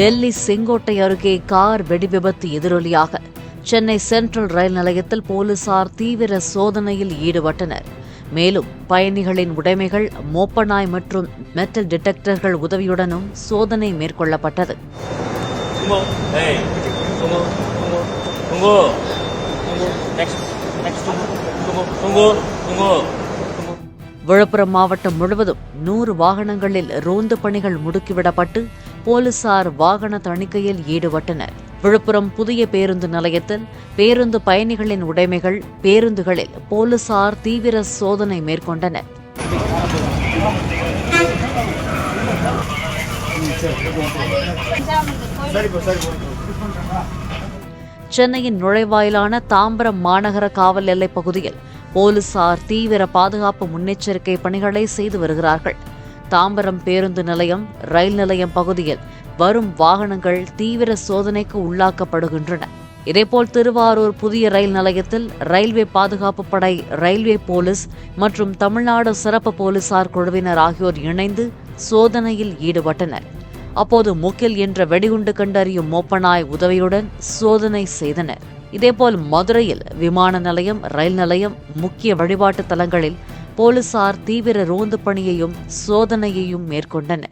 டெல்லி செங்கோட்டை அருகே கார் வெடிவிபத்து எதிரொலியாக. சென்னை சென்ட்ரல் ரயில் நிலையத்தில் போலீசார் தீவிர சோதனையில் ஈடுபட்டனர். மேலும் பயணிகளின் உடைமைகள் மோப்பனாய் மற்றும் மெட்டல் டிடெக்டர்கள் உதவியுடனும் சோதனை மேற்கொள்ளப்பட்டது. விழுப்புரம் மாவட்டம் முழுவதும் நூறு வாகனங்களில் ரோந்து பணிகள் முடுக்கிவிடப்பட்டு போலீசார் வாகன தணிக்கையில் ஈடுபட்டனர். விழுப்புரம் புதிய பேருந்து நிலையத்தில் பேருந்து பயணிகளின் உடைமைகள் பேருந்துகளில் போலீசார் தீவிர சோதனை மேற்கொண்டனர். சென்னையின் நுழைவாயிலான தாம்பரம் மாநகர காவல் எல்லைப் பகுதியில் போலீசார் தீவிர பாதுகாப்பு முன்னெச்சரிக்கை பணிகளை செய்து வருகிறார்கள். தாம்பரம் பேருந்து நிலையம் ரயில் நிலையம் பகுதியில் வரும் வாகனங்கள் தீவிர சோதனைக்கு உள்ளாக்கப்படுகின்றன. இதேபோல் திருவாரூர் புதிய ரயில் நிலையத்தில் ரயில்வே பாதுகாப்பு படை ரயில்வே போலீஸ் மற்றும் தமிழ்நாடு சிறப்பு போலீசார் குழுவினர் ஆகியோர் இணைந்து சோதனையில் ஈடுபட்டனர். அப்போது முக்கில் என்ற வெடிகுண்டு கண்டறியும் மோப்பனாய் உதவியுடன் சோதனை செய்தனர். இதேபோல் மதுரையில் விமான நிலையம் ரயில் நிலையம் முக்கிய வழிபாட்டு தலங்களில் போலீசார் தீவிர ரோந்து பணியையும் சோதனையையும் மேற்கொண்டனர்.